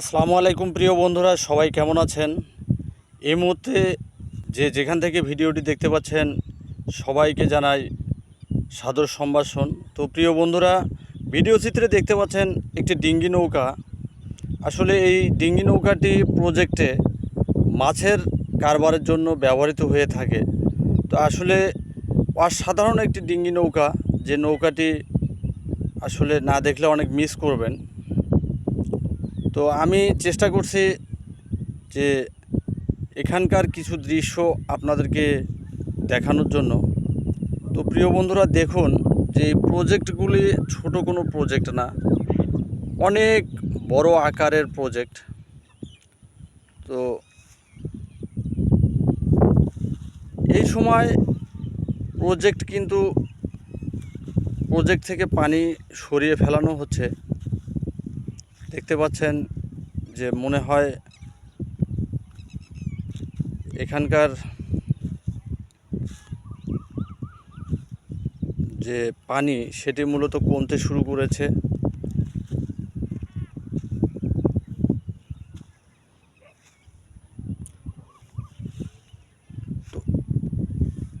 আসসালামু আলাইকুম প্রিয় বন্ধুরা, সবাই কেমন আছেন? এই মুহূর্তে যে যেখান থেকে ভিডিওটি দেখতে পাচ্ছেন, সবাইকে জানাই সাদর সম্ভাষণ। তো প্রিয় বন্ধুরা, ভিডিও চিত্রে দেখতে পাচ্ছেন একটি ডিঙ্গি নৌকা। আসলে এই ডিঙ্গি নৌকাটি প্রজেক্টে মাছের কারবারের জন্য ব্যবহৃত হয়ে থাকে। তো আসলে অসাধারণ একটি ডিঙ্গি নৌকা। যে নৌকাটি আসলে না দেখলে অনেক মিস করবেন। তো আমি চেষ্টা করছি যে এখানকার কিছু দৃশ্য আপনাদেরকে দেখানোর জন্য। তো প্রিয় বন্ধুরা, দেখুন যে প্রজেক্টগুলি ছোট কোনো প্রজেক্ট না, অনেক বড় আকারের প্রজেক্ট। তো এই সময় প্রজেক্ট কিন্তু, প্রজেক্ট থেকে পানি সরিয়ে ফেলানো হচ্ছে। দেখতে পাচ্ছেন যে মনে হয় এখানকার যে পানি সেটি মূলত কমতে শুরু করেছে।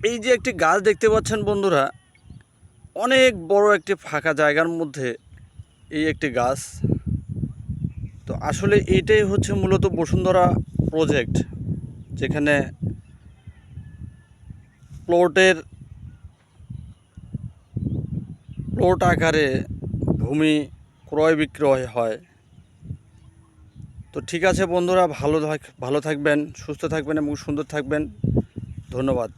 এই যে একটি গাছ দেখতে পাচ্ছেন বন্ধুরা, অনেক বড় একটি ফাঁকা জায়গার মধ্যে এই একটি গাছ তো আসলে এইটাই হচ্ছে মূলত বসুন্ধরা প্রজেক্ট যেখানে প্লটের প্লট আকারে ভূমি ক্রয় বিক্রয় হয়। তো ঠিক আছে বন্ধুরা, ভালো ভালো থাকবেন, সুস্থ থাকবেন এবং সুন্দর থাকবেন। ধন্যবাদ।